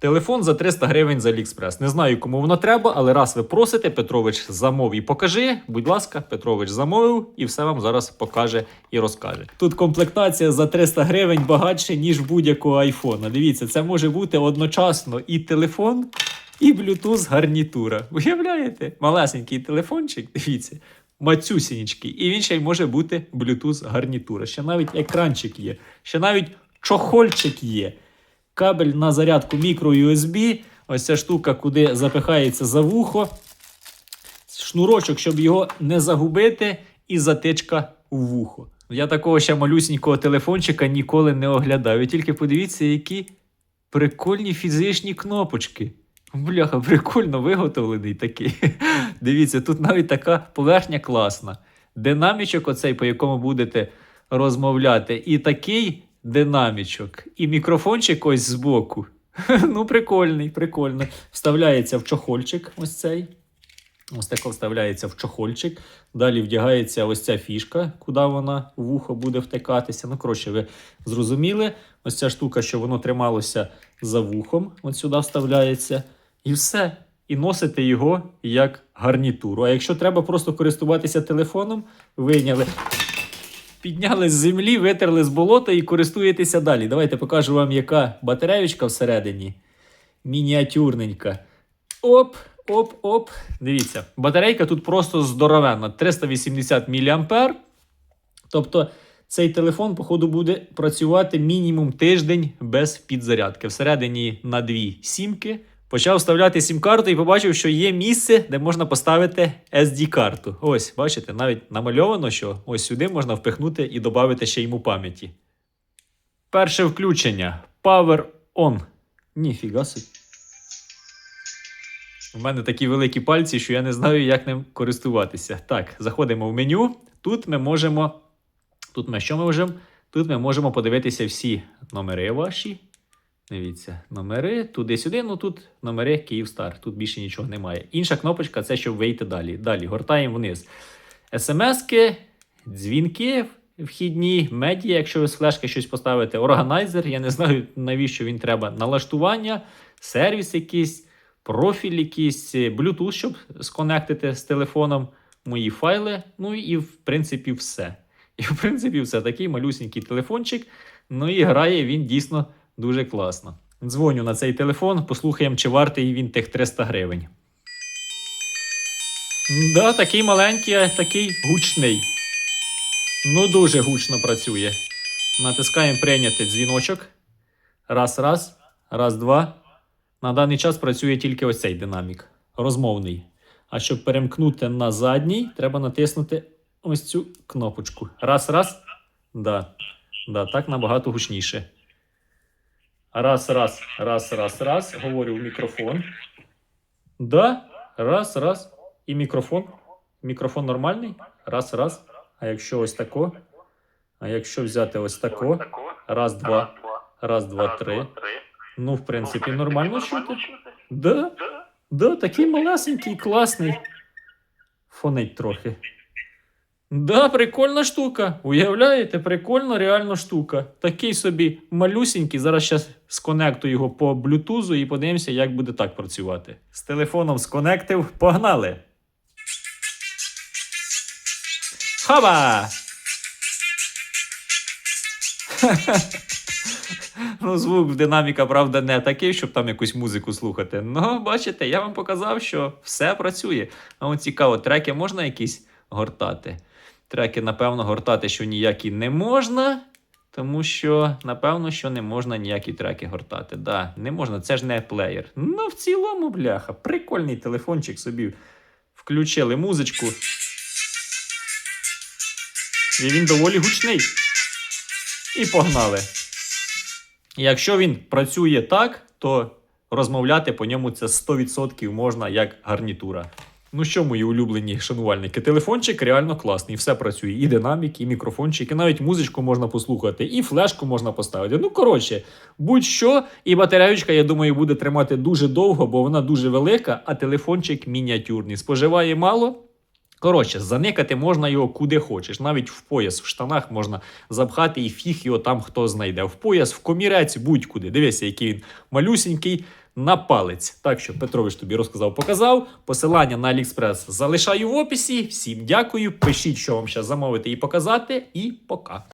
Телефон за 300 гривень з Аліекспрес. Не знаю, кому воно треба, але раз ви просите, Петрович замов і покажи. Будь ласка, Петрович замовив і все вам зараз покаже і розкаже. Тут комплектація за 300 гривень багатше, ніж будь-якого айфона. Дивіться, це може бути одночасно і телефон, і Bluetooth гарнітура. Уявляєте? Малесенький телефончик, дивіться. Мацюсінічки. І він ще й може бути Bluetooth гарнітура. Ще навіть екранчик є, ще навіть чохольчик є. Кабель на зарядку мікро-USB. Ось ця штука, куди запихається за вухо. Шнурочок, щоб його не загубити, і затичка у вухо. Я такого ще малюсінького телефончика ніколи не оглядав. Ви тільки подивіться, які прикольні фізичні кнопочки. Бляха, прикольно виготовлений такий. Дивіться, тут навіть така поверхня класна. Динамічок, оцей, по якому будете розмовляти, і такий динамічок, і мікрофончик ось збоку. Ну, прикольний, прикольно. Вставляється в чохольчик ось цей. Ось тако вставляється в чохольчик. Далі вдягається ось ця фішка, куди вона в вухо буде втикатися. Ну, коротше, ви зрозуміли. Ось ця штука, що воно трималося за вухом, от сюди вставляється. І все. І носите його як гарнітуру. А якщо треба просто користуватися телефоном, вийняли, підняли з землі, витерли з болота і користуєтеся далі. Давайте покажу вам, яка батареючка всередині. Мініатюрненька. Оп, оп, оп. Дивіться, батарейка тут просто здоровенна. 380 мА. Тобто цей телефон, походу, буде працювати мінімум тиждень без підзарядки. Всередині на дві сімки. Почав вставляти сім-карту і побачив, що є місце, де можна поставити SD-карту. Ось, бачите, навіть намальовано, що ось сюди можна впихнути і додати ще йому пам'яті. Перше включення. Power on. Ніфіга собі. У мене такі великі пальці, що я не знаю, як ним користуватися. Так, заходимо в меню. Тут ми можемо. Тут ми що ми можемо? Тут ми можемо подивитися всі номери ваші. Дивіться, номери туди-сюди. Ну тут номери Київстар. Тут більше нічого немає. Інша кнопочка це щоб вийти далі. Далі гортаємо вниз. СМСки, дзвінки вхідні, медіа, якщо ви з флешки щось поставите, органайзер. Я не знаю, навіщо він треба. Налаштування, сервіс якийсь, профіль якийсь, Bluetooth, щоб сконектити з телефоном, мої файли. Ну і в принципі все. І в принципі все. Такий малюсенький телефончик. Ну і грає він дійсно дуже класно. Дзвоню на цей телефон, послухаємо, чи вартий він тих 300 гривень. Да, такий маленький, а такий гучний. Ну, дуже гучно працює. Натискаємо прийняти дзвіночок. Раз, раз, раз, два. На даний час працює тільки ось цей динамік. Розмовний. А щоб перемкнути на задній, треба натиснути ось цю кнопочку. Раз, раз. Да. Да, так набагато гучніше. Раз, раз, раз, раз, раз. Говорю в мікрофон. Да. Раз, раз. І мікрофон. Мікрофон нормальний. Раз, раз. А якщо ось тако? А якщо взяти ось тако? Раз, два. Раз, два, три. Ну, в принципі, нормально чути. Да. Да, такий малесенький, класний. Фонить трохи. Да, прикольна штука. Уявляєте, прикольна реально штука. Такий собі малюсенький. Зараз зараз сконектую його по блютузу і подивимося, як буде так працювати. З телефоном сконектив. Погнали! Хаба! Ну, звук динаміка, правда, не такий, щоб там якусь музику слухати. Ну, бачите, я вам показав, що все працює. А цікаво, треки можна якісь гортати? Треки, напевно, гортати, що ніякі не можна. Тому що, напевно, що не можна ніякі треки гортати. Да, не можна, це ж не плеєр. Ну, в цілому, бляха, прикольний телефончик собі включили музичку. І він доволі гучний. І погнали. Якщо він працює так, то розмовляти по ньому це 100% можна як гарнітура. Ну що, мої улюблені шанувальники, телефончик реально класний, все працює. І динамік, і мікрофончик, і навіть музичку можна послухати, і флешку можна поставити. Ну, коротше, будь-що, і батареючка, я думаю, буде тримати дуже довго, бо вона дуже велика, а телефончик мініатюрний. Споживає мало, Коротше, заникати можна його куди хочеш. Навіть в пояс в штанах можна запхати і фіг його там хто знайде. В пояс, в комірець, будь-куди. Дивися, який він малюсінький на палець. Так що Петрович тобі розказав, показав. Посилання на Аліекспрес залишаю в описі. Всім дякую. Пишіть, що вам ще замовити і показати. І пока.